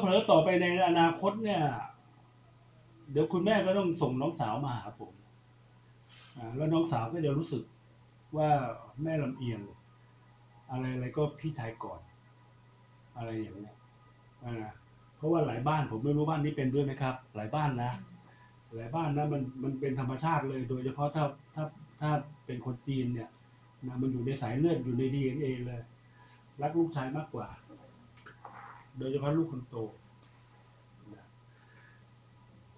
เผลอๆต่อไปในอนาคตเนี่ย เดี๋ยวคุณแม่ก็ต้องส่งน้องสาวมาหาผมอ่าแล้วน้องสาวก็จะรู้สึกว่าแม่ลำเอียง อะไรอะไรก็พี่ชายก่อน อะไรอย่างเงี้ยอ่าเพราะว่าหลายบ้านผมไม่รู้บ้านนี้เป็นด้วยไหมครับ หลายบ้านนะหลายบ้านนะมันมันเป็นธรรมชาติเลย โดยเฉพาะถ้าถ้าถ้าเป็นคนจีนเนี่ยนะมันอยู่ในสายเลือดอยู่ในดีเอ็นเอเลย รักลูกชายมากกว่า โดยเฉพาะลูกคนโตนะ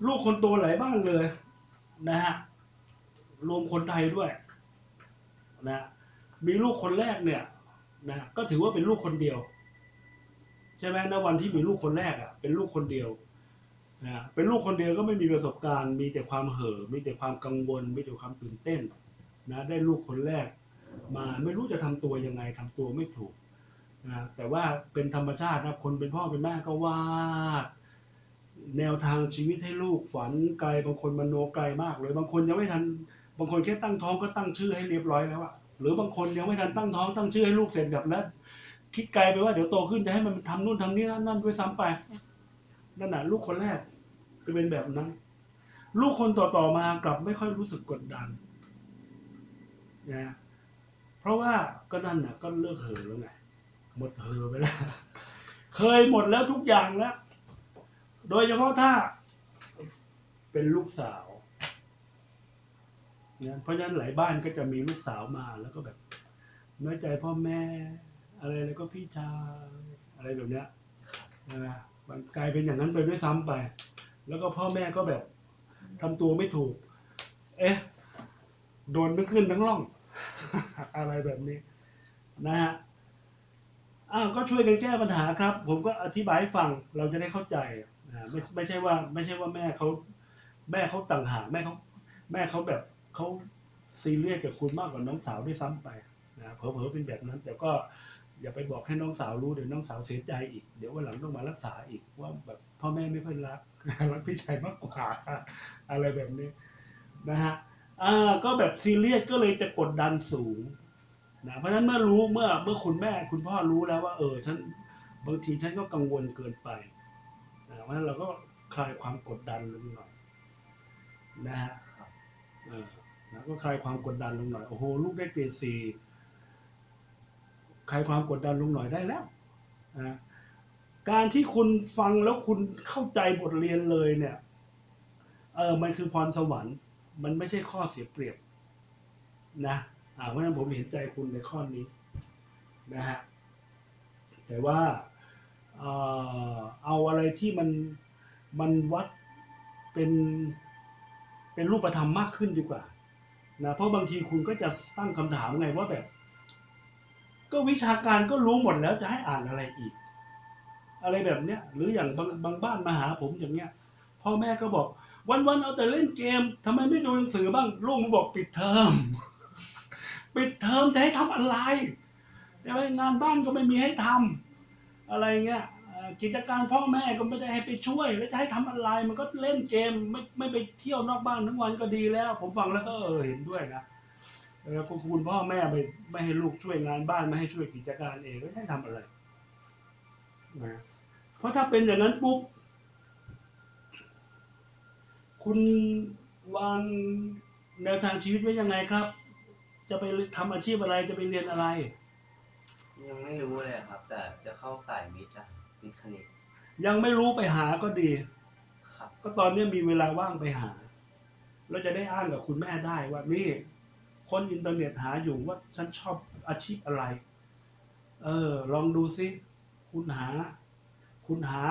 ลูกคนโตหลายบ้านเลยนะฮะรวมคนไทยด้วยนะมีลูกคนแรกเนี่ยนะก็ถือว่าเป็นลูกคนเดียว ใช่ไหมณวันที่มีลูกคนแรกอะเป็นลูกคนเดียวนะเป็นลูกคนเดียวก็ไม่มีประสบการณ์ มีแต่ความเห่อมีแต่ความกังวล มีแต่ความตื่นเต้นนะได้ลูกคนแรก มาไม่รู้จะทำตัวยังไงทำตัวไม่ถูก นะแต่ว่าเป็นธรรมชาติครับคนเป็นพ่อเป็นแม่ก็วาดแนวทางชีวิตให้ลูกฝันไกลบางคนมโนไกลมากเลยบางคนยังไม่ทันบางคนแค่ตั้งท้องก็ตั้งชื่อให้เรียบร้อยแล้วอะหรือบางคนยังไม่ทันตั้งท้องตั้งชื่อให้ลูกเสร็จแบบนั้นคิดไกลไปว่าเดี๋ยวโตขึ้นจะให้มันทำนู่นทำนี่นั่นนั่นด้วยซ้ำไปนั่นน่ะลูกคนแรกจะเป็นแบบนั้น ลูกคนต่อๆมากลับไม่ค่อยรู้สึกกดดันนะเพราะว่าก็นั่นน่ะก็เลิกเหอแล้วไง หมดเหอไปแล้ว เคยหมดแล้วทุกอย่างแล้ว โดยเฉพาะถ้า เป็นลูกสาวเนี่ยเพราะฉะนั้นหลายบ้านก็จะมีลูกสาวมาแล้วก็แบบน้อยใจพ่อแม่ อะไรแล้วก็พี่ชายอะไรแบบเนี้ยนะมันกลายเป็นอย่างนั้นไปด้วยซ้ำไป แล้วก็พ่อแม่ก็แบบทำตัวไม่ถูก เอ๊ะ โดนทั้งขึ้นทั้งล่อง อะไรแบบนี้ นะฮะ อ้าวก็ช่วยกันแก้ปัญหาครับ ผมก็อธิบายให้ฟังเราจะได้เข้าใจนะไม่ไม่ใช่ว่า ไม่ใช่ว่าแม่เขาแม่เขาต่างหากแม่เขาแม่เขาแบบเขาซีเรียสกับคุณมากกว่าน้องสาวด้วยซ้ำไปนะเผลอๆเป็นแบบนั้น แต่ก็อย่าไปบอกให้น้องสาวรู้เดี๋ยวน้องสาวเสียใจอีก เดี๋ยววันหลังต้องมารักษาอีกว่าแบบพ่อแม่ไม่ค่อยรักรักพี่ชายมากกว่าอะไรแบบนี้นะฮะอ่าก็แบบซีเรียสก็เลยจะกดดันสูง นะเพราะฉะนั้นเมื่อรู้เมื่อเมื่อคุณแม่คุณพ่อรู้แล้วว่า เออฉันบางทีฉันก็กังวลเกินไปนะเพราะฉะนั้นเราก็คลายความกดดันลงหน่อยนะฮะเออนะก็คลายความกดดันลงหน่อยโอ้โหลูกได้เกรดสี่คลายความกดดันลงหน่อยได้แล้วนะการที่คุณฟังแล้วคุณเข้าใจบทเรียนเลยเนี่ย เออมันคือพรสวรรค์ มันไม่ใช่ข้อเสียเปรียบนะ เพราะฉะนั้นผมเห็นใจคุณในข้อนี้นะฮะแต่ว่าเอาอะไรที่มันมันวัดเป็นเป็นรูปธรรมมากขึ้นดีกว่านะเพราะบางทีคุณก็จะตั้งคำถามไงว่าแบบ ก็วิชาการก็รู้หมดแล้วจะให้อ่านอะไรอีก อะไรแบบเนี้ยหรืออย่างบางบางบ้านมาหาผมอย่างเงี้ยพ่อแม่ก็บอกวันๆเอาแต่เล่นเกมทำไมไม่ดูหนังสือบ้างลูกมันบอกปิดเทอม ปิดเทอมจะให้ทำอะไรใช่ไหมงานบ้านก็ไม่มีให้ทำอะไรเงี้ยกิจการพ่อแม่ก็ไม่ได้ให้ไปช่วย แล้วจะให้ทำอะไรมันก็เล่นเกมไม่ไม่ไปเที่ยวนอกบ้านทั้งวันก็ดีแล้ว ผมฟังแล้วก็เออเห็นด้วยนะเออพวกคุณพ่อแม่ไม่ไม่ให้ลูกช่วยงานบ้านไม่ให้ช่วยกิจการเองแล้วให้ทำอะไรนะเพราะถ้าเป็นอย่างนั้นปุ๊บคุณวางแนวทางชีวิตไว้ยังไงครับ จะไปทำอาชีพอะไรจะไปเรียนอะไร ยังไม่รู้เลยครับ แต่จะเข้าสายวิทย์อะวิทย์คณิตยังไม่รู้ไปหาก็ดี ครับ ก็ตอนนี้มีเวลาว่างไปหา แล้วจะได้อ้างกับคุณแม่ได้ว่านี่คนอินเทอร์เน็ตหาอยู่ว่าฉันชอบอาชีพอะไร เออ ลองดูซิ คุณหา คุณหา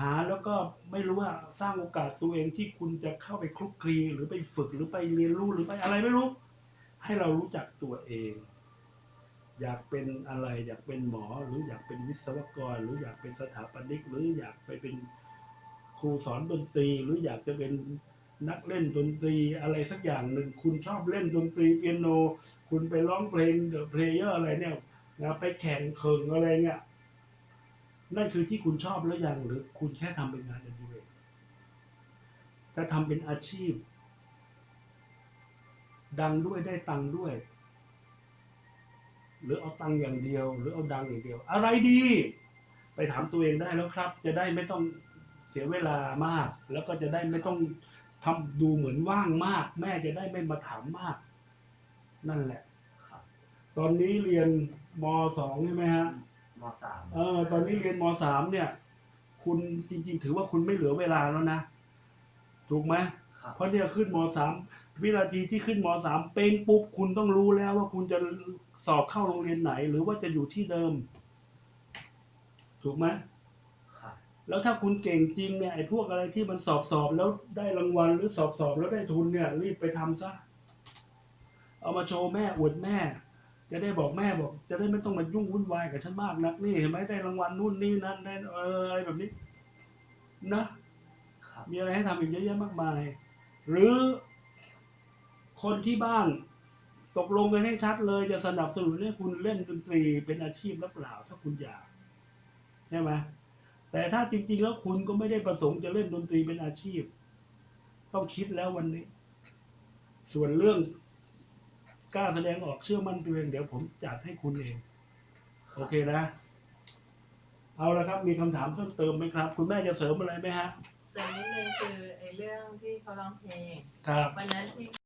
หาแล้วก็ไม่รู้ว่าสร้างโอกาสตัวเองที่คุณจะเข้าไปคลุกคลีหรือไปฝึกหรือไปเรียนรู้หรือไปอะไรไม่รู้ ให้เรารู้จักตัวเอง อยากเป็นอะไรอยากเป็นหมอหรืออยากเป็นวิศวกร หรืออยากเป็นสถาปนิก หรืออยากไปเป็นครูสอนดนตรี หรืออยากจะเป็นนักเล่นดนตรีอะไรสักอย่างหนึ่งคุณชอบเล่นดนตรีเปียโน คุณไปร้องเพลงเดอะเพลเยอร์อะไรเนี่ยนะไปแข่งเคิงอะไรเนี่ยนั่นคือที่คุณชอบแล้วยังหรือคุณแค่ทำเป็นงานอดิเรกจะทำเป็นอาชีพ ดังด้วยได้ตังค์ด้วย หรือเอาตังค์อย่างเดียว หรือเอาดังอย่างเดียว อะไรดี ไปถามตัวเองได้แล้วครับ จะได้ไม่ต้องเสียเวลามาก แล้วก็จะได้ไม่ต้องทำดูเหมือนว่างมาก แม่จะได้ไม่มาถามมาก นั่นแหละครับตอนนี้เรียนมสองใช่ไหมฮะมสามเออ ตอนนี้เรียนมสามเนี่ย คุณจริง ๆ ถือว่าคุณไม่เหลือเวลาแล้วนะ ถูกไหมครับเพราะเนี่ยขึ้นมสาม วินาทีที่ขึ้นมสามเป็นปุ๊บคุณต้องรู้แล้วว่าคุณจะสอบเข้าโรงเรียนไหน หรือว่าจะอยู่ที่เดิม ถูกไหมครับแล้วถ้าคุณเก่งจริงเนี่ยไอ้พวกอะไรที่มันสอบสอบแล้วได้รางวัลหรือสอบสอบแล้วได้ทุนเนี่ย รีบไปทำซะ เอามาโชว์แม่อวดแม่ จะได้บอกแม่บอก จะได้ไม่ต้องมายุ่งวุ่นวายกับฉันมากนักนี่เห็นไหมได้รางวัลนู่นนี่นั่นได้เอออะไรแบบนี้นะครับมีอะไรให้ทำอีกเยอะแยะมากมาย หรือ คนที่บ้านตกลงกันให้ชัดเลย จะสนับสนุนให้คุณเล่นดนตรีเป็นอาชีพหรือเปล่า ถ้าคุณอยากใช่ไหมแต่ถ้าจริง ๆ แล้วคุณก็ไม่ได้ประสงค์จะเล่นดนตรีเป็นอาชีพ ต้องคิดแล้ววันนี้ ส่วนเรื่องกล้าแสดงออกเชื่อมั่นตัวเองเดี๋ยวผมจัดให้คุณเอง โอเคนะ เอาละครับ มีคำถามเพิ่มเติมไหมครับ คุณแม่จะเสริมอะไรไหมฮะเสริมนิดนึงคือไอ้เรื่องที่เขาร้องเพลงครับวันนั้นที่